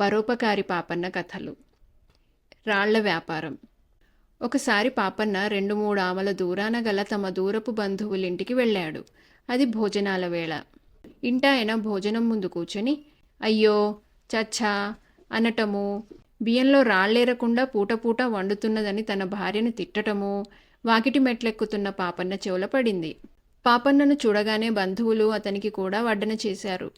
పరోపకారి పాపన్న కథలు. రాళ్ళ వ్యాపారం. ఒకసారి పాపన్న రెండు మూడు ఆమల దూరాన గల తమ దూరపు బంధువులింటికి వెళ్ళాడు. అది భోజనాల వేళ. ఇంటాయన భోజనం ముందు కూర్చొని అయ్యో చచ్చా అనటము బియ్యంలో రాళ్ళేరకుండా పూట పూట వండుతున్నదని తన భార్యను తిట్టటము వాకిటి మెట్లెక్కుతున్న పాపన్న చెవుల పడింది. పాపన్నను చూడగానే బంధువులు అతనికి కూడా వడ్డన చేశారు.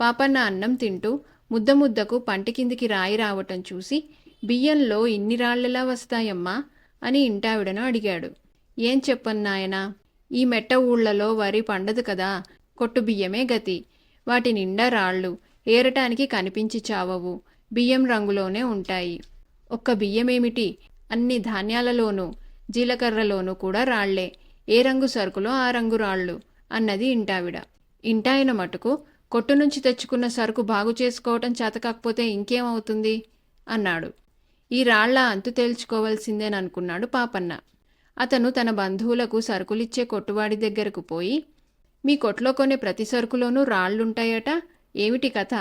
పాపన్న అన్నం తింటూ ముద్ద ముద్దకు పంటి కిందికి రాయి రావటం చూసి బియ్యంలో ఇన్ని రాళ్ళెలా వస్తాయమ్మా? అని ఇంటావిడను అడిగాడు. ఏం చెప్పన్నాయనా ఈ మెట్ట ఊళ్ళలో వరి పండదు కదా కొట్టు బియ్యమే గతి. వాటి నిండా రాళ్ళు ఏరటానికి కనిపించి చావవు బియ్యం రంగులోనే ఉంటాయి. ఒక్క బియ్యమేమిటి? అన్ని ధాన్యాలలోనూ జీలకర్రలోనూ కూడా రాళ్ళే. ఏ రంగు సరుకులో ఆ రంగు రాళ్ళు? అన్నది ఇంటావిడ. ఇంటాయన మటుకు కొట్టు నుంచి తెచ్చుకున్న సరుకు బాగు చేసుకోవటం చేతకాకపోతే ఇంకేమవుతుంది అన్నాడు. ఈ రాళ్ళ అంతు తేల్చుకోవాల్సిందేననుకున్నాడు పాపన్న. అతను తన బంధువులకు సరుకులిచ్చే కొట్టువాడి దగ్గరకు పోయి మీ కొట్లో కొనే ప్రతి సరుకులోనూ రాళ్ళుంటాయట ఏమిటి కథ?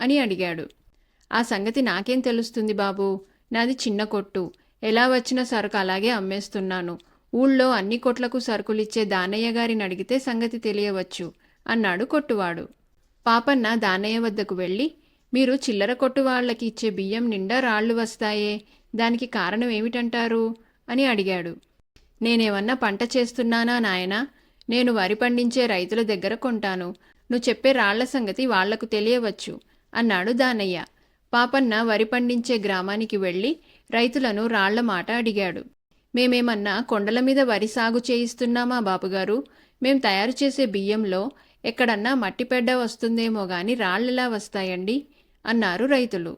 అని అడిగాడు. ఆ సంగతి నాకేం తెలుస్తుంది బాబు? నాది చిన్న కొట్టు. ఎలా వచ్చిన సరుకు అలాగే అమ్మేస్తున్నాను. ఊళ్ళో అన్ని కొట్లకు సరుకులిచ్చే దానయ్య గారిని అడిగితే సంగతి తెలియవచ్చు అన్నాడు కొట్టువాడు. పాపన్న దానయ్య వద్దకు వెళ్ళి మీరు చిల్లర కొట్టు వాళ్ళకి ఇచ్చే బియ్యం నిండా రాళ్ళు వస్తాయే దానికి కారణం ఏమిటంటారు? అని అడిగాడు. నేనేమన్నా పంట చేస్తున్నానా నాయనా? నేను వరి పండించే రైతుల దగ్గర కొంటాను. నువ్వు చెప్పే రాళ్ళ సంగతి వాళ్ళకు తెలియవచ్చు అన్నాడు దానయ్య. పాపన్న వరి పండించే గ్రామానికి వెళ్ళి రైతులను రాళ్ళ మాట అడిగాడు. మేమేమన్నా కొండల మీద వరి సాగు చేయిస్తున్నామా బాబుగారు మేం తయారు చేసే బియ్యంలో ఎక్కడన్నా మట్టిపెడ్డ వస్తుందేమో గాని రాళ్ళెలా వస్తాయండి? అన్నారు రైతులు.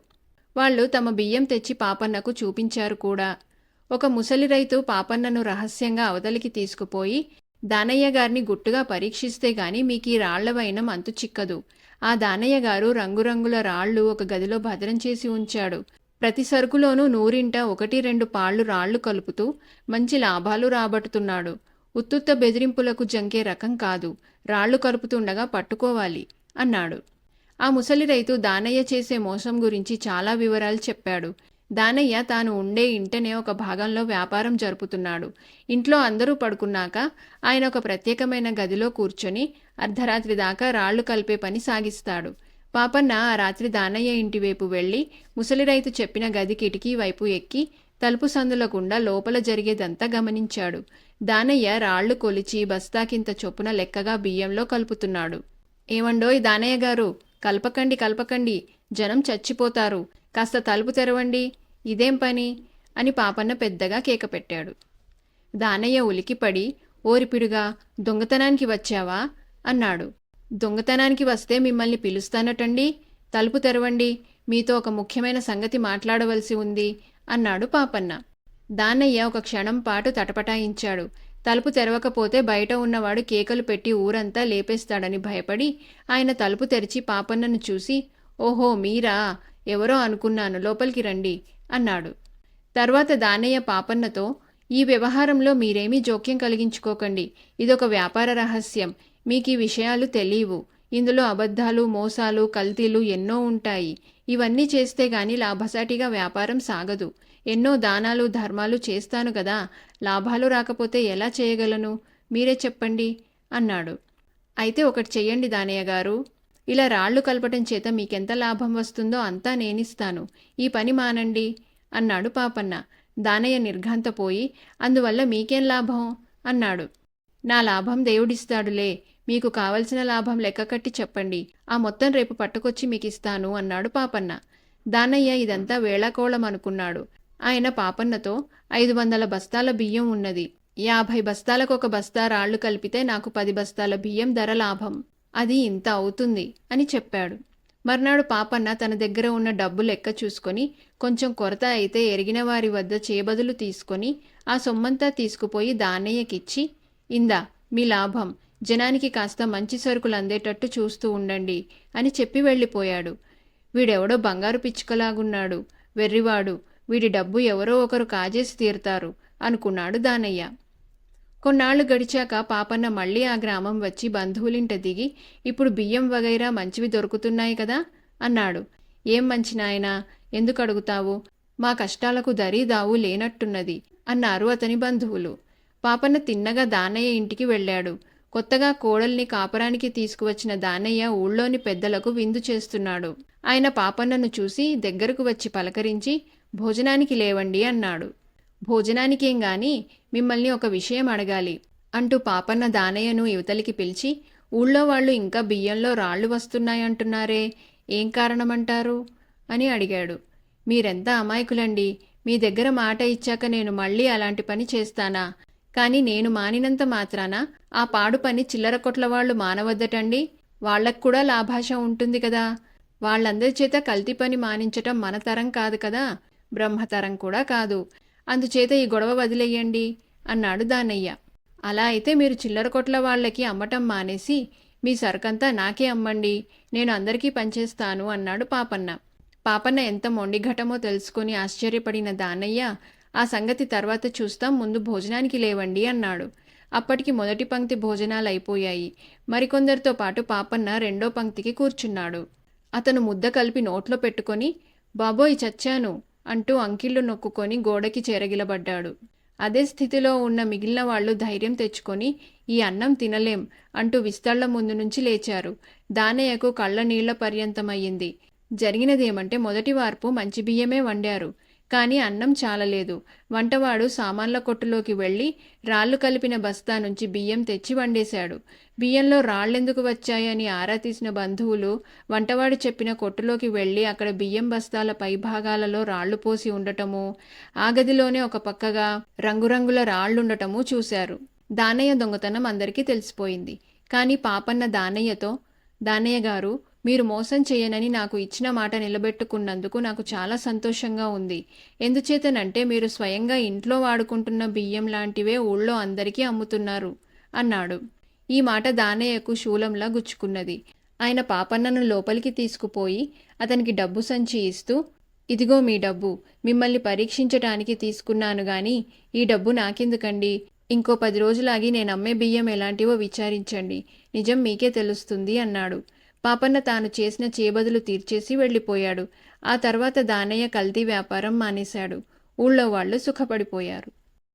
వాళ్ళు తమ బియ్యం తెచ్చి పాపన్నకు చూపించారు కూడా. ఒక ముసలి రైతు పాపన్నను రహస్యంగా అవతలికి తీసుకుపోయి దానయ్య గారిని గుట్టుగా పరీక్షిస్తే గాని మీకు ఈ రాళ్ళ వైనం అంతు చిక్కదు. ఆ దానయ్య గారు రంగురంగుల రాళ్ళు ఒక గదిలో భద్రం చేసి ఉంచాడు. ప్రతి సరుకులోనూ నూరింట ఒకటి రెండు పాళ్ళు రాళ్ళు కలుపుతూ మంచి లాభాలు రాబట్టుతున్నాడు. ఉత్తుత్త బెదిరింపులకు జంకే రకం కాదు. రాళ్ళు కలుపుతుండగా పట్టుకోవాలి అన్నాడు. ఆ ముసలి రైతు దానయ్య చేసే మోసం గురించి చాలా వివరాలు చెప్పాడు. దానయ్య తాను ఉండే ఇంటనే ఒక భాగంలో వ్యాపారం జరుపుతున్నాడు. ఇంట్లో అందరూ పడుకున్నాక ఆయన ఒక ప్రత్యేకమైన గదిలో కూర్చొని అర్ధరాత్రి దాకా రాళ్ళు కలిపే పని సాగిస్తాడు. పాపన్న ఆ రాత్రి దానయ్య ఇంటివైపు వెళ్ళి ముసలి రైతు చెప్పిన గది కిటికీ వైపు ఎక్కి తలుపు సందులకుండా లోపల జరిగేదంతా గమనించాడు. దానయ్య రాళ్ళు కొలిచి బస్తాకింత చొప్పున లెక్కగా బియ్యంలో కలుపుతున్నాడు. ఏమండోయ్ దానయ్య గారు కలపకండి కలపకండి జనం చచ్చిపోతారు. కాస్త తలుపు తెరవండి ఇదేం పని? అని పాపన్న పెద్దగా కేక పెట్టాడు దానయ్య ఉలికిపడి ఓరిపిడుగా దొంగతనానికి వచ్చావా? అన్నాడు. దొంగతనానికి వస్తే మిమ్మల్ని పిలుస్తానటండి. తలుపు తెరవండి. మీతో ఒక ముఖ్యమైన సంగతి మాట్లాడవలసి ఉంది. అన్నాడు పాపన్న. దానయ్య ఒక క్షణం పాటు తటపటాయించాడు. తలుపు తెరవకపోతే బయట ఉన్నవాడు కేకలు పెట్టి ఊరంతా లేపేస్తాడని భయపడి ఆయన తలుపు తెరిచి పాపన్నను చూసి ఓహో మీరా? ఎవరో అనుకున్నాను. లోపలికి రండి అన్నాడు. తర్వాత దానయ్య పాపన్నతో ఈ వ్యవహారంలో మీరేమీ జోక్యం కలిగించుకోకండి. ఇదొక వ్యాపార రహస్యం. మీకు ఈ విషయాలు తెలియవు ఇందులో అబద్ధాలు మోసాలు కల్తీలు ఎన్నో ఉంటాయి. ఇవన్నీ చేస్తే గాని లాభసాటిగా వ్యాపారం సాగదు. ఎన్నో దానాలు ధర్మాలు చేస్తాను కదా లాభాలు రాకపోతే ఎలా చేయగలను? మీరే చెప్పండి అన్నాడు. అయితే ఒకటి చెయ్యండి దానయ్య గారు. ఇలా రాళ్ళు కలపటం చేత మీకెంత లాభం వస్తుందో అంతా నేనిస్తాను. ఈ పని మానండి అన్నాడు పాపన్న. దానయ్య నిర్ఘాంతపోయి అందువల్ల మీకేం లాభం? అన్నాడు. నా లాభం దేవుడిస్తాడులే మీకు కావలసిన లాభం లెక్క కట్టి చెప్పండి. ఆ మొత్తం రేపు పట్టుకొచ్చి మీకు ఇస్తాను అన్నాడు పాపన్న. దానయ్య ఇదంతా వేళాకోళం అనుకున్నాడు. ఆయన పాపన్నతో ఐదు వందల బస్తాల బియ్యం ఉన్నది. యాభై బస్తాలకు ఒక బస్తా రాళ్ళు కలిపితే నాకు పది బస్తాల బియ్యం ధర లాభం. అది ఇంత అవుతుంది అని చెప్పాడు. మర్నాడు పాపన్న తన దగ్గర ఉన్న డబ్బు లెక్క చూసుకొని కొంచెం కొరత అయితే ఎరిగిన వారి వద్ద చేబదులు తీసుకొని ఆ సొమ్మంతా తీసుకుపోయి దానయ్యకిచ్చి ఇందా మీ లాభం. జనానికి కాస్త మంచి సరుకులు అందేటట్టు చూస్తూ ఉండండి అని చెప్పి వెళ్ళిపోయాడు. వీడెవడో బంగారు పిచ్చుకలాగున్నాడు. వెర్రివాడు వీడి డబ్బు ఎవరో ఒకరు కాజేసి తీరుతారు అనుకున్నాడు దానయ్య. కొన్నాళ్ళు గడిచాక పాపన్న మళ్ళీ ఆ గ్రామం వచ్చి బంధువులింట దిగి ఇప్పుడు బియ్యం వగైరా మంచివి దొరుకుతున్నాయి కదా? అన్నాడు. ఏం మంచి నాయనా ఎందుకు అడుగుతావు మా కష్టాలకు దరీదావు లేనట్టున్నది అన్నారు అతని బంధువులు. పాపన్న తిన్నగా దానయ్య ఇంటికి వెళ్ళాడు. కొత్తగా కోడల్ని కాపరానికి తీసుకువచ్చిన దానయ్య ఊళ్ళోని పెద్దలకు విందు చేస్తున్నాడు. ఆయన పాపన్నను చూసి దగ్గరకు వచ్చి పలకరించి భోజనానికి లేవండి అన్నాడు. భోజనానికేం గాని మిమ్మల్ని ఒక విషయం అడగాలి అంటూ పాపన్న దానయ్యను యువతలికి పిలిచి ఊళ్ళో వాళ్ళు ఇంకా బియ్యంలో రాళ్ళు వస్తున్నాయంటున్నారే ఏం కారణమంటారు? అని అడిగాడు. మీరెంత అమాయకులండి మీ దగ్గర మాట ఇచ్చాక నేను మళ్ళీ అలాంటి పని చేస్తానా? కానీ నేను మానినంత మాత్రాన ఆ పాడు పని చిల్లర కొట్ల వాళ్ళు మానవద్దటండి. వాళ్ళకు కూడా లాభాష ఉంటుంది కదా. వాళ్ళందరి చేత కల్తీ పని మానించటం మన తరం కాదు కదా. బ్రహ్మతరం కూడా కాదు. అందుచేత ఈ గొడవ వదిలేయండి అన్నాడు దానయ్య. అలా అయితే మీరు చిల్లర కొట్ల వాళ్ళకి అమ్మటం మానేసి మీ సరుకంతా నాకే అమ్మండి. నేను అందరికీ పనిచేస్తాను అన్నాడు పాపన్న. పాపన్న ఎంత మొండిఘటమో తెలుసుకుని ఆశ్చర్యపడిన దానయ్య ఆ సంగతి తర్వాత చూస్తాం ముందు భోజనానికి లేవండి అన్నాడు. అప్పటికి మొదటి పంక్తి భోజనాలు అయిపోయాయి మరికొందరితో పాటు పాపన్న రెండో పంక్తికి కూర్చున్నాడు. అతను ముద్ద కలిపి నోట్లో పెట్టుకొని బాబోయ్ చచ్చాను అంటూ అంకిళ్ళు నొక్కుకొని గోడకి చేరగిలబడ్డాడు. అదే స్థితిలో ఉన్న మిగిలిన వాళ్ళు ధైర్యం తెచ్చుకొని ఈ అన్నం తినలేం అంటూ విస్తళ్ళ ముందు నుంచి లేచారు. దానయ్యకు కళ్ళ నీళ్ళ పర్యంతమయ్యింది. జరిగినదేమంటే మొదటి వార్పు మంచి బియ్యమే వండారు. కానీ అన్నం చాలలేదు. వంటవాడు సామాన్ల కొట్టులోకి వెళ్ళి రాళ్ళు కలిపిన బస్తా నుంచి బియ్యం తెచ్చి వండేశాడు. బియ్యంలో రాళ్ళెందుకు వచ్చాయని ఆరా తీసిన బంధువులు వంటవాడు చెప్పిన కొట్టులోకి వెళ్ళి అక్కడ బియ్యం బస్తాల పైభాగాలలో రాళ్ళు పోసి ఉండటము ఆ గదిలోనే ఒక పక్కగా రంగురంగుల రాళ్ళుండటము చూశారు. దానయ్య దొంగతనం అందరికీ తెలిసిపోయింది. కానీ పాపన్న దానయ్యతో దానయ్య గారు మీరు మోసం చేయనని నాకు ఇచ్చిన మాట నిలబెట్టుకున్నందుకు నాకు చాలా సంతోషంగా ఉంది. ఎందుచేతనంటే మీరు స్వయంగా ఇంట్లో వాడుకుంటున్న బియ్యం లాంటివే ఊళ్ళో అందరికీ అమ్ముతున్నారు అన్నాడు. ఈ మాట దానయ్యకు శూలంలా గుచ్చుకున్నది. ఆయన పాపన్నను లోపలికి తీసుకుపోయి అతనికి డబ్బు సంచి ఇస్తూ ఇదిగో మీ డబ్బు మిమ్మల్ని పరీక్షించటానికి తీసుకున్నాను గాని ఈ డబ్బు నాకెందుకండి? ఇంకో పది రోజులాగి నేను అమ్మే బియ్యం ఎలాంటివో విచారించండి. నిజం మీకే తెలుస్తుంది అన్నాడు. పాపన్న తాను చేసిన చేబదులు తీర్చేసి వెళ్ళిపోయాడు. ఆ తర్వాత దానయ్య కల్తీ వ్యాపారం మానేశాడు. ఊళ్ళో వాళ్ళు సుఖపడిపోయారు.